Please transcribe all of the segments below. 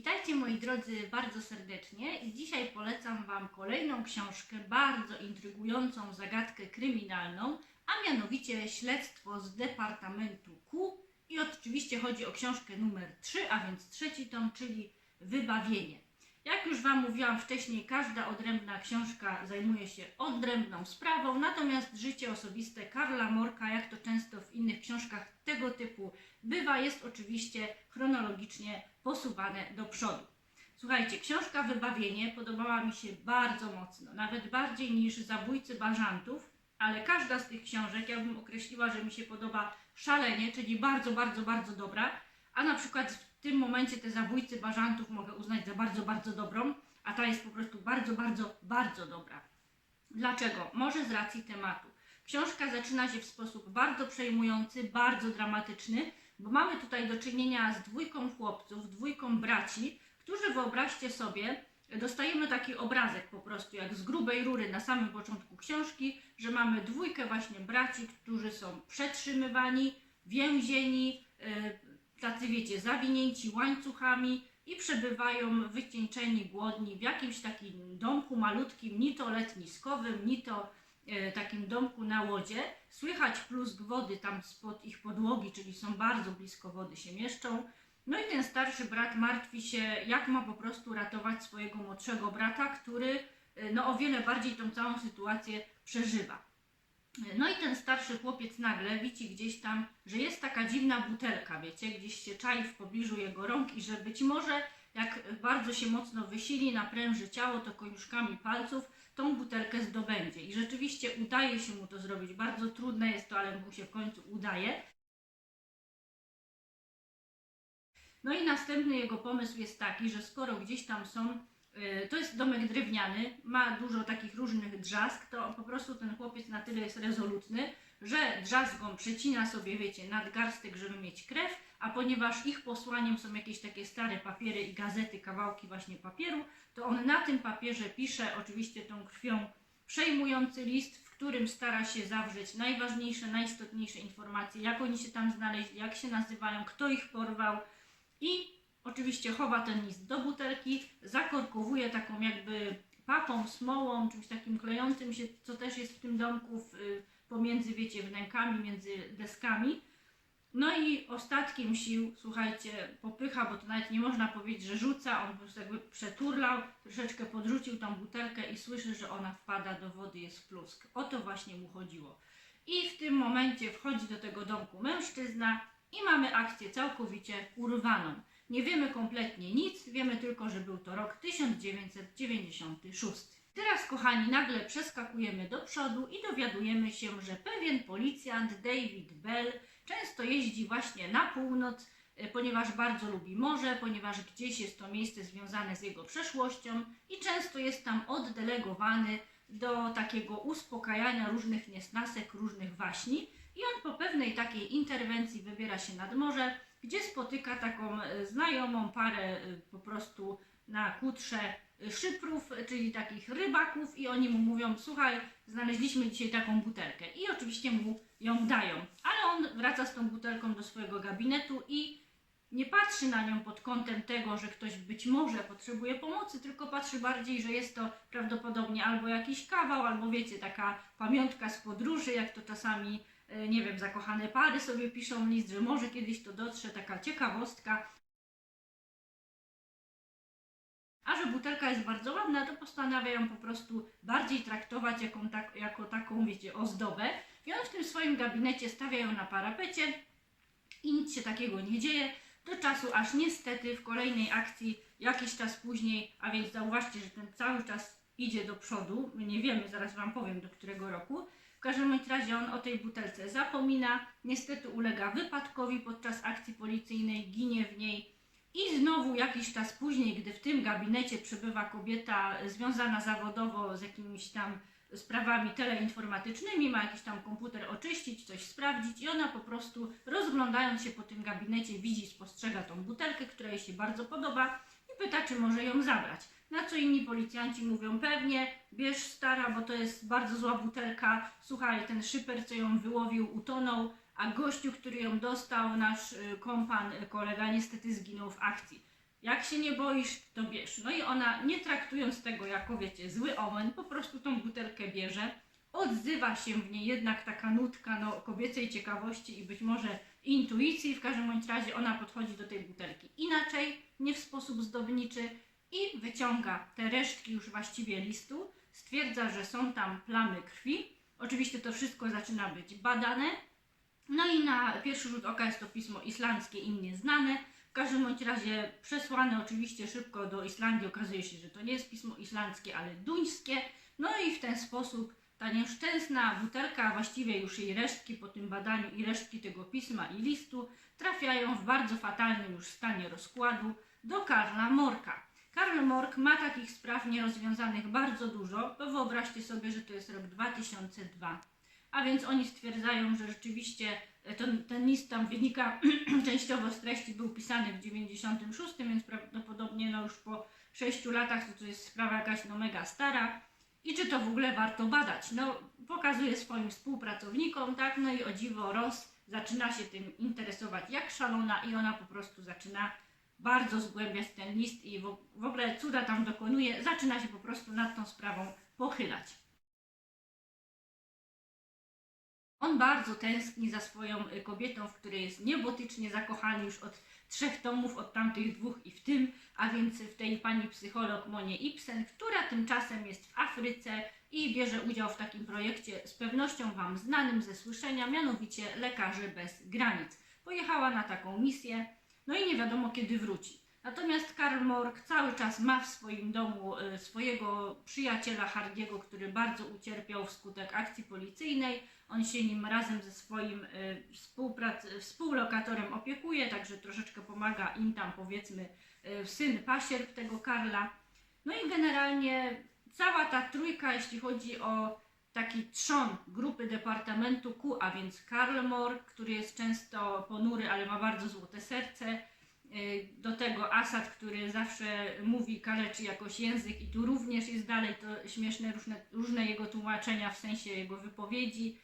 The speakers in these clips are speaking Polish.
Witajcie moi drodzy bardzo serdecznie i dzisiaj polecam Wam kolejną książkę, bardzo intrygującą zagadkę kryminalną, a mianowicie Śledztwo z Departamentu Q i oczywiście chodzi o książkę numer 3, a więc trzeci tom, czyli Wybawienie. Jak już Wam mówiłam wcześniej, każda odrębna książka zajmuje się odrębną sprawą, natomiast życie osobiste Karla Morka, jak to często w innych książkach tego typu bywa, jest oczywiście chronologicznie posuwane do przodu. Słuchajcie, książka Wybawienie podobała mi się bardzo mocno, nawet bardziej niż Zabójcy Bażantów, ale każda z tych książek ja bym określiła, że mi się podoba szalenie, czyli bardzo, bardzo, bardzo dobra, a na przykład w tym momencie te Zabójcy Bażantów mogę uznać za bardzo, bardzo dobrą, a ta jest po prostu bardzo, bardzo, bardzo dobra. Dlaczego? Może z racji tematu. Książka zaczyna się w sposób bardzo przejmujący, bardzo dramatyczny, bo mamy tutaj do czynienia z dwójką chłopców, dwójką braci, którzy wyobraźcie sobie, dostajemy taki obrazek po prostu, jak z grubej rury na samym początku książki, że mamy dwójkę właśnie braci, którzy są przetrzymywani, więzieni, yy, tacy wiecie, zawinięci łańcuchami i przebywają wycieńczeni, głodni w jakimś takim domku malutkim, ni to letniskowym, ni to e, takim domku na łodzie. Słychać plusk wody tam spod ich podłogi, czyli są bardzo blisko wody się mieszczą. No i ten starszy brat martwi się, jak ma po prostu ratować swojego młodszego brata, który e, no o wiele bardziej tą całą sytuację przeżywa. No i ten starszy chłopiec nagle widzi gdzieś tam, że jest taka dziwna butelka, wiecie, gdzieś się czai w pobliżu jego rąk i że być może jak bardzo się mocno wysili, napręży ciało, to koniuszkami palców tą butelkę zdobędzie. I rzeczywiście udaje się mu to zrobić. Bardzo trudne jest to, ale mu się w końcu udaje. No i następny jego pomysł jest taki, że skoro gdzieś tam są To jest domek drewniany, ma dużo takich różnych drzask, to po prostu ten chłopiec na tyle jest rezolutny, że drzazgą przecina sobie, wiecie, nadgarstek, żeby mieć krew, a ponieważ ich posłaniem są jakieś takie stare papiery i gazety, kawałki właśnie papieru, to on na tym papierze pisze oczywiście tą krwią przejmujący list, w którym stara się zawrzeć najważniejsze, najistotniejsze informacje, jak oni się tam znaleźli, jak się nazywają, kto ich porwał i Oczywiście chowa ten list do butelki, zakorkowuje taką jakby papą, smołą, czymś takim klejącym się, co też jest w tym domku w, pomiędzy, wiecie, wnękami, między deskami. No i ostatkiem sił, słuchajcie, popycha, bo to nawet nie można powiedzieć, że rzuca, on po prostu jakby przeturlał, troszeczkę podrzucił tą butelkę i słyszy, że ona wpada do wody, jest plusk. O to właśnie mu chodziło. I w tym momencie wchodzi do tego domku mężczyzna i mamy akcję całkowicie urwaną. Nie wiemy kompletnie nic, wiemy tylko, że był to rok 1996. Teraz, kochani, nagle przeskakujemy do przodu i dowiadujemy się, że pewien policjant David Bell często jeździ właśnie na północ, e, ponieważ bardzo lubi morze, ponieważ gdzieś jest to miejsce związane z jego przeszłością i często jest tam oddelegowany do takiego uspokajania różnych niesnasek, różnych waśni. I on po pewnej takiej interwencji wybiera się nad morze, gdzie spotyka taką e, znajomą parę e, po prostu na kutrze e, szyprów, czyli takich rybaków i oni mu mówią, słuchaj, znaleźliśmy dzisiaj taką butelkę. I oczywiście mu ją dają, ale on wraca z tą butelką do swojego gabinetu i nie patrzy na nią pod kątem tego, że ktoś być może potrzebuje pomocy, tylko patrzy bardziej, że jest to prawdopodobnie albo jakiś kawał, albo wiecie, taka pamiątka z podróży, jak to czasami nie wiem, zakochane pary sobie piszą list, że może kiedyś to dotrze, taka ciekawostka. A że butelka jest bardzo ładna, to postanawia ją po prostu bardziej traktować jako, tak, jako taką, wiecie, ozdobę. I on w tym swoim gabinecie stawia ją na parapecie i nic się takiego nie dzieje. Do czasu, aż niestety w kolejnej akcji, jakiś czas później, a więc zauważcie, że ten cały czas idzie do przodu, nie wiemy, zaraz Wam powiem do którego roku, w każdym razie on o tej butelce zapomina, niestety ulega wypadkowi podczas akcji policyjnej, ginie w niej i znowu jakiś czas później, gdy w tym gabinecie przebywa kobieta związana zawodowo z jakimiś tam sprawami teleinformatycznymi, ma jakiś tam komputer oczyścić, coś sprawdzić i ona po prostu rozglądając się po tym gabinecie widzi, spostrzega tą butelkę, która jej się bardzo podoba i pyta, czy może ją zabrać. Na co inni policjanci mówią, pewnie, bierz stara, bo to jest bardzo zła butelka. Słuchaj, ten szyper, co ją wyłowił, utonął, a gościu, który ją dostał, nasz y, kompan, y, kolega, niestety zginął w akcji. Jak się nie boisz, to bierz. No i ona, nie traktując tego jako, wiecie, zły omen, po prostu tą butelkę bierze. Odzywa się w niej jednak taka nutka no, kobiecej ciekawości i być może intuicji. W każdym bądź razie ona podchodzi do tej butelki inaczej, nie w sposób zdobniczy i wyciąga te resztki już właściwie listu. Stwierdza, że są tam plamy krwi. Oczywiście to wszystko zaczyna być badane. No i na pierwszy rzut oka jest to pismo islandzkie im nieznane. W każdym bądź razie przesłane oczywiście szybko do Islandii. Okazuje się, że to nie jest pismo islandzkie, ale duńskie. No i w ten sposób ta nieszczęsna butelka, właściwie już jej resztki po tym badaniu i resztki tego pisma i listu trafiają w bardzo fatalnym już stanie rozkładu do Karla Morka. Karl Mork ma takich spraw nierozwiązanych bardzo dużo, bo wyobraźcie sobie, że to jest rok 2002. A więc oni stwierdzają, że rzeczywiście e, ten, ten list tam wynika częściowo z treści, był pisany w 96, więc prawdopodobnie no już po 6 latach to, to jest sprawa jakaś no mega stara. I czy to w ogóle warto badać? No, pokazuje swoim współpracownikom, tak, no i o dziwo Ross zaczyna się tym interesować jak szalona i ona po prostu zaczyna bardzo zgłębiać ten list i w, ogóle cuda tam dokonuje, zaczyna się po prostu nad tą sprawą pochylać. On bardzo tęskni za swoją y, kobietą, w której jest niebotycznie zakochany już od trzech tomów, od tamtych dwóch i w tym, a więc w tej pani psycholog Monie Ibsen, która tymczasem jest w Afryce i bierze udział w takim projekcie z pewnością Wam znanym ze słyszenia, mianowicie Lekarzy bez granic. Pojechała na taką misję, no i nie wiadomo kiedy wróci. Natomiast Karl Morg cały czas ma w swoim domu y, swojego przyjaciela Hardiego, który bardzo ucierpiał wskutek akcji policyjnej. On się nim razem ze swoim współprac- współlokatorem opiekuje, także troszeczkę pomaga im tam powiedzmy y, syn pasierb tego Karla. No i generalnie cała ta trójka, jeśli chodzi o taki trzon grupy Departamentu Q, a więc Karl Morg, który jest często ponury, ale ma bardzo złote serce, y, do tego Asad, który zawsze mówi, kaleczy jakoś język i tu również jest dalej to śmieszne różne, różne jego tłumaczenia w sensie jego wypowiedzi.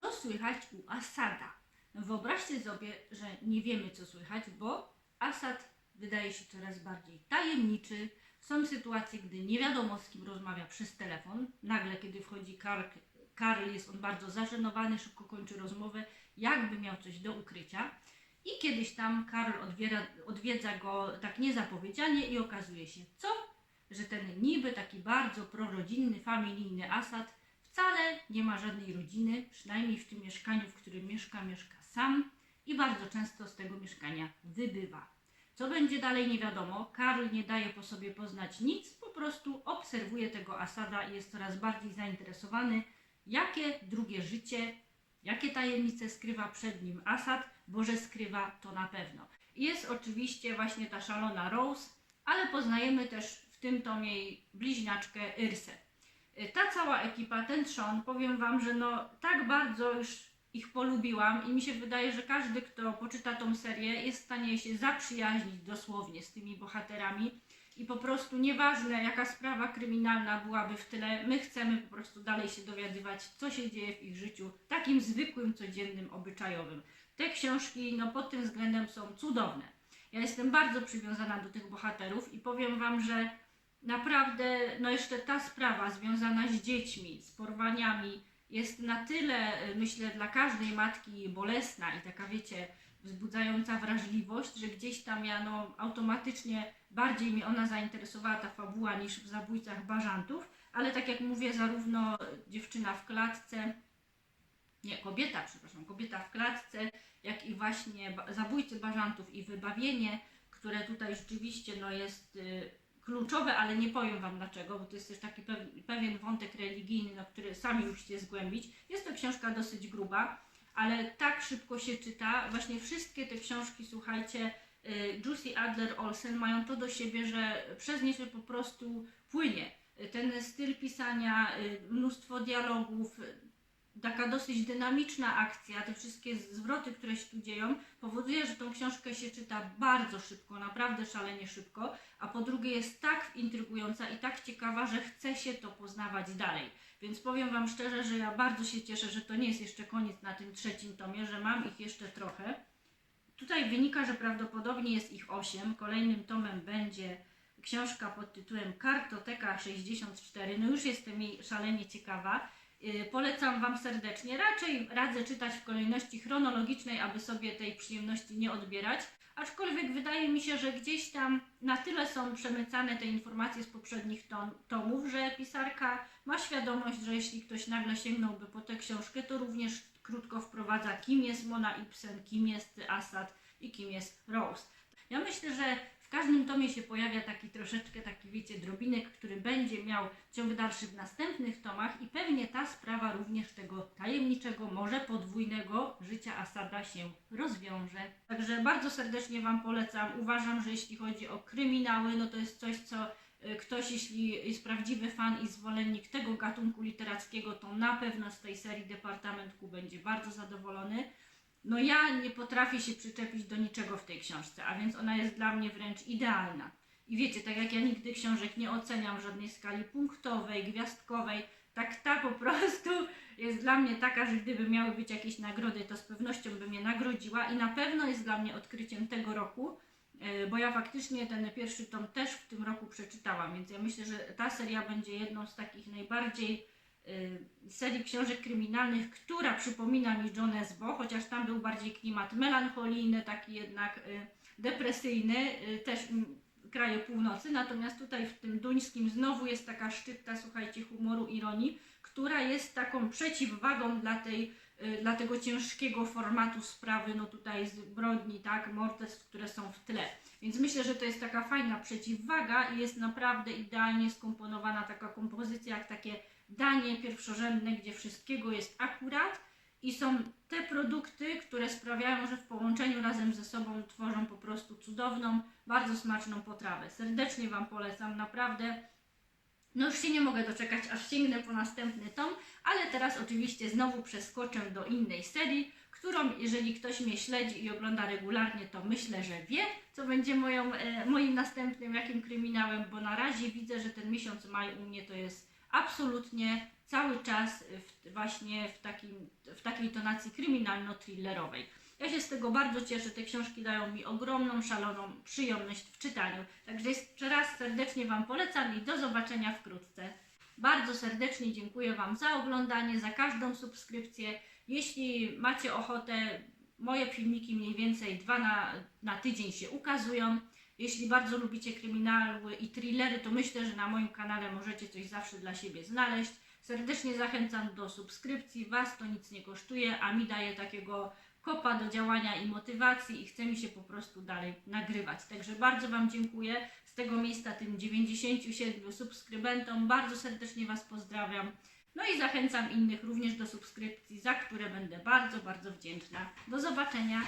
Co słychać u Asada? Wyobraźcie sobie, że nie wiemy co słychać, bo Asad wydaje się coraz bardziej tajemniczy. Są sytuacje, gdy nie wiadomo z kim rozmawia przez telefon. Nagle, kiedy wchodzi Karl, Karl jest on bardzo zażenowany, szybko kończy rozmowę, jakby miał coś do ukrycia. I kiedyś tam Karl odwiera, odwiedza go tak niezapowiedzianie i okazuje się, co? Że ten niby taki bardzo prorodzinny, familijny Asad wcale nie ma żadnej rodziny, przynajmniej w tym mieszkaniu, w którym mieszka, mieszka sam i bardzo często z tego mieszkania wybywa. Co będzie dalej nie wiadomo. Karl nie daje po sobie poznać nic, po prostu obserwuje tego Asada i jest coraz bardziej zainteresowany, jakie drugie życie, jakie tajemnice skrywa przed nim Asad, bo że skrywa to na pewno. Jest oczywiście właśnie ta szalona Rose, ale poznajemy też w tym tomie jej bliźniaczkę Irsę. Y, Ta cała ekipa, ten trzon, powiem Wam, że no tak bardzo już ich polubiłam i mi się wydaje, że każdy, kto poczyta tą serię, jest w stanie się zaprzyjaźnić dosłownie z tymi bohaterami i po prostu nieważne jaka sprawa kryminalna byłaby w tyle, my chcemy po prostu dalej się dowiadywać, co się dzieje w ich życiu, takim zwykłym, codziennym, obyczajowym. Te książki no pod tym względem są cudowne. Ja jestem bardzo przywiązana do tych bohaterów i powiem Wam, że naprawdę, no jeszcze ta sprawa związana z dziećmi, z porwaniami, jest na tyle, y, myślę, dla każdej matki bolesna i taka, wiecie, wzbudzająca wrażliwość, że gdzieś tam ja, no, automatycznie bardziej mnie ona zainteresowała ta fabuła niż w Zabójcach Bażantów, ale tak jak mówię, zarówno dziewczyna w klatce, nie, kobieta, przepraszam, kobieta w klatce, jak i właśnie Zabójcy Bażantów i Wybawienie, które tutaj rzeczywiście, no, jest... Kluczowe, ale nie powiem Wam dlaczego, bo to jest też taki pew- pewien wątek religijny, na który sami musicie zgłębić. Jest to książka dosyć gruba, ale tak szybko się czyta. Właśnie wszystkie te książki, słuchajcie, y, Juicy Adler Olsen mają to do siebie, że przez nie się po prostu płynie. Y, Ten styl pisania, y, mnóstwo dialogów, taka dosyć dynamiczna akcja, te wszystkie zwroty, które się tu dzieją, powoduje, że tą książkę się czyta bardzo szybko, naprawdę szalenie szybko, a po drugie jest tak intrygująca i tak ciekawa, że chce się to poznawać dalej. Więc powiem Wam szczerze, że ja bardzo się cieszę, że to nie jest jeszcze koniec na tym trzecim tomie, że mam ich jeszcze trochę. Tutaj wynika, że prawdopodobnie jest ich 8. Kolejnym tomem będzie książka pod tytułem Kartoteka 64. No już jestem jej szalenie ciekawa. Yy, Polecam Wam serdecznie. Raczej radzę czytać w kolejności chronologicznej, aby sobie tej przyjemności nie odbierać. Aczkolwiek wydaje mi się, że gdzieś tam na tyle są przemycane te informacje z poprzednich tom, tomów, że pisarka ma świadomość, że jeśli ktoś nagle sięgnąłby po tę książkę, to również krótko wprowadza, kim jest Mona Ibsen, kim jest Assad i kim jest Rose. Ja myślę, że w każdym tomie się pojawia taki troszeczkę taki, wiecie, drobinek, który będzie miał ciąg dalszy w następnych tomach i pewnie ta sprawa również tego tajemniczego, może podwójnego życia Asada się rozwiąże. Także bardzo serdecznie Wam polecam. Uważam, że jeśli chodzi o kryminały, no to jest coś, co y, ktoś, jeśli jest prawdziwy fan i zwolennik tego gatunku literackiego, to na pewno z tej serii Departament Q będzie bardzo zadowolony. No ja nie potrafię się przyczepić do niczego w tej książce, a więc ona jest dla mnie wręcz idealna. I wiecie, tak jak ja nigdy książek nie oceniam w żadnej skali punktowej, gwiazdkowej, tak ta po prostu jest dla mnie taka, że gdyby miały być jakieś nagrody, to z pewnością bym je nagrodziła i na pewno jest dla mnie odkryciem tego roku, e, bo ja faktycznie ten pierwszy tom też w tym roku przeczytałam, więc ja myślę, że ta seria będzie jedną z takich najbardziej serii książek kryminalnych, która przypomina mi John Esbo, chociaż tam był bardziej klimat melancholijny, taki jednak y, depresyjny, y, też mm, kraje północy, natomiast tutaj w tym duńskim znowu jest taka szczypta, słuchajcie, humoru, ironii, która jest taką przeciwwagą dla tej y, dla tego ciężkiego formatu sprawy, no tutaj zbrodni, tak, morderstw, które są w tle. Więc myślę, że to jest taka fajna przeciwwaga i jest naprawdę idealnie skomponowana taka kompozycja, jak takie danie pierwszorzędne, gdzie wszystkiego jest akurat i są te produkty, które sprawiają, że w połączeniu razem ze sobą tworzą po prostu cudowną, bardzo smaczną potrawę. Serdecznie Wam polecam, naprawdę. No już się nie mogę doczekać, aż sięgnę po następny tom, ale teraz oczywiście znowu przeskoczę do innej serii, którą jeżeli ktoś mnie śledzi i ogląda regularnie, to myślę, że wie, co będzie moją, e, moim następnym jakim kryminałem, bo na razie widzę, że ten miesiąc maj u mnie to jest absolutnie cały czas w, właśnie w, takim, w takiej tonacji kryminalno-thrillerowej. Ja się z tego bardzo cieszę, te książki dają mi ogromną, szaloną przyjemność w czytaniu. Także jeszcze raz serdecznie Wam polecam i do zobaczenia wkrótce. Bardzo serdecznie dziękuję Wam za oglądanie, za każdą subskrypcję. Jeśli macie ochotę, moje filmiki mniej więcej dwa na, na tydzień się ukazują. Jeśli bardzo lubicie kryminały i thrillery, to myślę, że na moim kanale możecie coś zawsze dla siebie znaleźć. Serdecznie zachęcam do subskrypcji. Was to nic nie kosztuje, a mi daje takiego kopa do działania i motywacji i chce mi się po prostu dalej nagrywać. Także bardzo Wam dziękuję z tego miejsca tym 97 subskrybentom. Bardzo serdecznie Was pozdrawiam. No i zachęcam innych również do subskrypcji, za które będę bardzo, bardzo wdzięczna. Do zobaczenia.